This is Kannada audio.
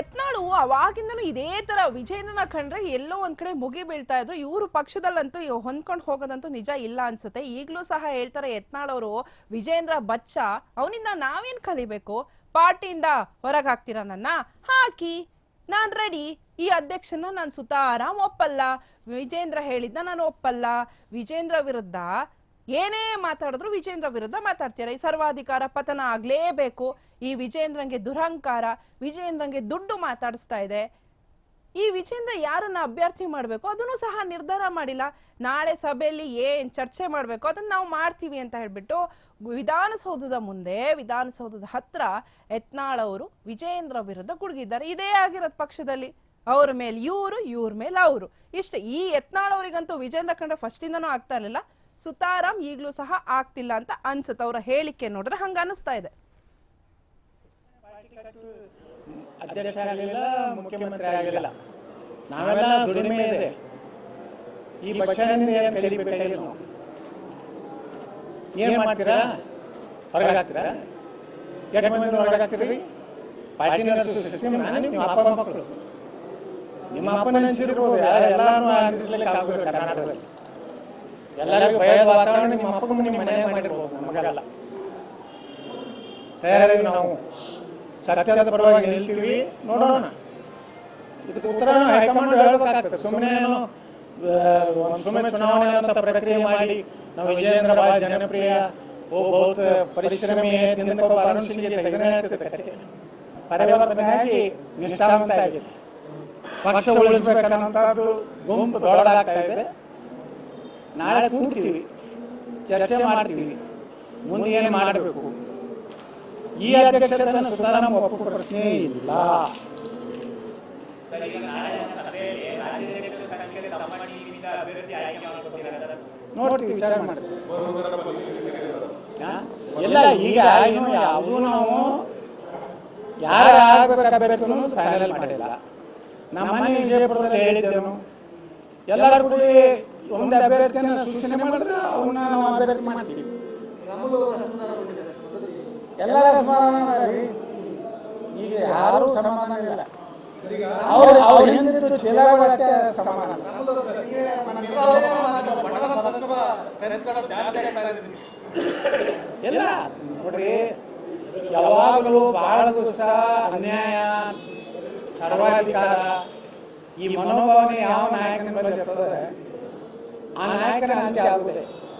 ಯತ್ನಾಳು ಅವಾಗಿಂದನೂ ಇದೇ ತರ ವಿಜಯನ ಕಂಡ್ರೆ ಎಲ್ಲೋ ಒಂದ್ ಕಡೆ ಮುಗಿ ಬೀಳ್ತಾ ಇದ್ರು. ಇವರು ಪಕ್ಷದಲ್ಲಂತೂ ಹೊಂದ್ಕೊಂಡು ಹೋಗೋದಂತೂ ನಿಜ ಇಲ್ಲ ಅನ್ಸುತ್ತೆ. ಈಗಲೂ ಸಹ ಹೇಳ್ತಾರೆ ಯತ್ನಾಳ್ ಅವರು, ವಿಜೇಂದ್ರ ಬಚ್ಚ, ಅವನಿಂದ ನಾವೇನ್ ಕಲಿಬೇಕು? ಪಾರ್ಟಿಯಿಂದ ಹೊರಗೆ ಹಾಕ್ತೀರಾ ನನ್ನ? ಹಾಕಿ, ನಾನ್ ರೆಡಿ ಈ ಅಧ್ಯಕ್ಷನ ನಾನು ಸುತಾರಾಮ್ ಒಪ್ಪಲ್ಲ. ವಿಜೇಂದ್ರ ಹೇಳಿದ್ದ ನಾನು ಒಪ್ಪಲ್ಲ. ವಿಜೇಂದ್ರ ವಿರುದ್ಧ ಏನೇ ಮಾತಾಡಿದ್ರು ವಿಜೇಂದ್ರ ವಿರುದ್ಧ ಮಾತಾಡ್ತೀರಾ ಈ ಸರ್ವಾಧಿಕಾರ ಪತನ ಆಗ್ಲೇಬೇಕು. ಈ ವಿಜೇಂದ್ರಂಗೆ ದುರಹಂಕಾರ, ವಿಜೇಂದ್ರಂಗೆ ದುಡ್ಡು ಮಾತಾಡಿಸ್ತಾ ಇದೆ. ಈ ವಿಜೇಂದ್ರ ಯಾರನ್ನ ಅಭ್ಯರ್ಥಿ ಮಾಡಬೇಕು? ಅದನ್ನು ಸಹ ನಿರ್ಧಾರ ಮಾಡಿಲ್ಲ. ನಾಳೆ ಸಭೆಯಲ್ಲಿ ಏನ್ ಚರ್ಚೆ ಮಾಡಬೇಕು? ಅದನ್ನ ನಾವು ಮಾಡ್ತೀವಿ ಅಂತ ಹೇಳ್ಬಿಟ್ಟು ವಿಧಾನಸೌಧದ ಮುಂದೆ, ವಿಧಾನಸೌಧದ ಹತ್ರ ಯತ್ನಾಳ್ ಅವರು ವಿಜೇಂದ್ರ ವಿರುದ್ಧ ಕುಡುಗಿದ್ದಾರೆ ಇದೇ ಆಗಿರೋದು ಪಕ್ಷದಲ್ಲಿ. ಅವ್ರ ಮೇಲೆ ಇವರು, ಇವ್ರ ಮೇಲೆ ಅವರು. ಇಷ್ಟ, ಈ ಯತ್ನಾಳ್ ಅವರಿಗಂತೂ ವಿಜೇಂದ್ರ ಕಂಡ್ರೆ ಫಸ್ಟಿಂದನೂ ಆಗ್ತಾ ಇರಲಿಲ್ಲ. ಸುತಾರಾಮ್ ಈಗಲೂ ಸಹ ಆಗ್ತಿಲ್ಲ ಅಂತ ಅನ್ಸುತ್ತೆ. ಅವರ ಹೇಳಿಕೆ ನೋಡಿದ್ರೆ ಹಂಗ ಅನಿಸ್ತಾ ಇದೆ. ಈ ಮಾಡ್ತೀರಾ? ಹೊರಗೆ ಪಾರ್ಟಿ ನಿಮ್ಮ ಅಪ್ಪ ಮಕ್ಕಳು. ನಿಮ್ಮ ಅಪ್ಪನ ನೆನೆಸಿರ್ಬೋದು ಎಲ್ಲಾನು ಆಚರಿಸಲಿಕ್ಕೆ ಆಗ್ಬೇಕು ಕರ್ನಾಟಕದಲ್ಲಿ. ಎಲ್ಲರಿಗೂ ಭಯದ ವಾತಾವರಣ ನಿಮ್ಮ ಅಪ್ಪಗೂ ನಿಮ್ಮ ಮನೆಯಲ್ಲಿ ಮಾಡಿರ್ಬೋದು, ನಮಗಲ್ಲ. ತಯಾರಾಗಿ ನಾವು ಸತ್ಯದ ಪರವಾಗಿ ನಿಲ್ತೀವಿ, ನೋಡೋಣ. ಇದಕ್ಕೆ ಉತ್ತರ ಹೈಕಮಾಂಡ್ ಹೇಳಬೇಕಾಗ್ತದೆ. ಸುಮ್ಮನೆ ಸುಮ್ಮನೆ ಚುನಾವಣೆ ಅಂತ ಪ್ರಕ್ರಿಯೆ ಮಾಡಿ ನಾವು ವಿಜಯೇಂದ್ರ ಭಾಳ ಜನಪ್ರಿಯ, ಓ, ಬಹುತ್ ಪರಿಶ್ರಮಿ ಪರಿವರ್ತನೆ ಆಗಿ ನಿಷ್ಠಾವಂತ ಆಗಿದೆ. ಪಕ್ಷ ಉಳಿಸಬೇಕನ್ನೋಂಥದ್ದು ಗುಂಪು ದೊಡ್ಡದಾಗ್ತಾ ಇದೆ. ನಾಳೆ ಕೂಡ್ತೀವಿ. ಚರ್ಚೆ ಮಾಡ್ತೀವಿ. ಮುಂದೆ ಏನು ಮಾಡಬೇಕು? ಈ ಅಧ್ಯಕ್ಷತೆಯನ್ನು ಸುಧಾರಣೆ ಒಪ್ಪುವ ಪ್ರಶ್ನೆ ಇಲ್ಲ. ನೋಡ್ತೀವಿ ವಿಚಾರ ಮಾಡ್ತೀವಿ. ಎಲ್ಲ ಇಲ್ಲ ಈಗ ಇನ್ನು ಯಾವುದೂ ನಾವು ಯಾರು ಆಗಬೇಕಾಗಬೇಕು ಅನ್ನೋದು ಫೈನಲ್ ಮಾಡಿಲ್ಲ. ನಮ್ಮ ಮನೆ ವಿಜಯಪುರದಲ್ಲಿ ಹೇಳಿದ್ದೇನು. ಎಲ್ಲರೂ ಕೂಡಿ ಒಂದು ಅಭ್ಯರ್ಥಿಯನ್ನು ಸೂಚನೆ ಮಾಡಿದ್ರೆ ಅವನ್ನ ನಾವು ಅಭ್ಯರ್ಥಿ ಮಾಡ್ತೀವಿ. ಎಲ್ಲರ ಸಮಾಧಾನ ರೀ ಈಗ ಯಾರು ಸಮಾಧಾನ ಇಲ್ಲ. ಅವ್ರು ಅವ್ರ ಹಿಂದಿದ್ದು ಚೀಲಗಳಷ್ಟೇ ಸಮಾಧಾನ. ಇಲ್ಲ. ನೋಡ್ರಿ ಯಾವಾಗಲೂ ಬಹಳ ದಿವಸ ಅನ್ಯಾಯ ಸರ್ವಾಧಿಕಾರ ಈ ಮನೋಭಾವನೆ ಯಾವ ನಾಯಕನ ಮೇಲೆ ಇರ್ತದೆ ಆ ನಾಯಕನ ಅಂತ್ಯ ಆಗುತ್ತದೆ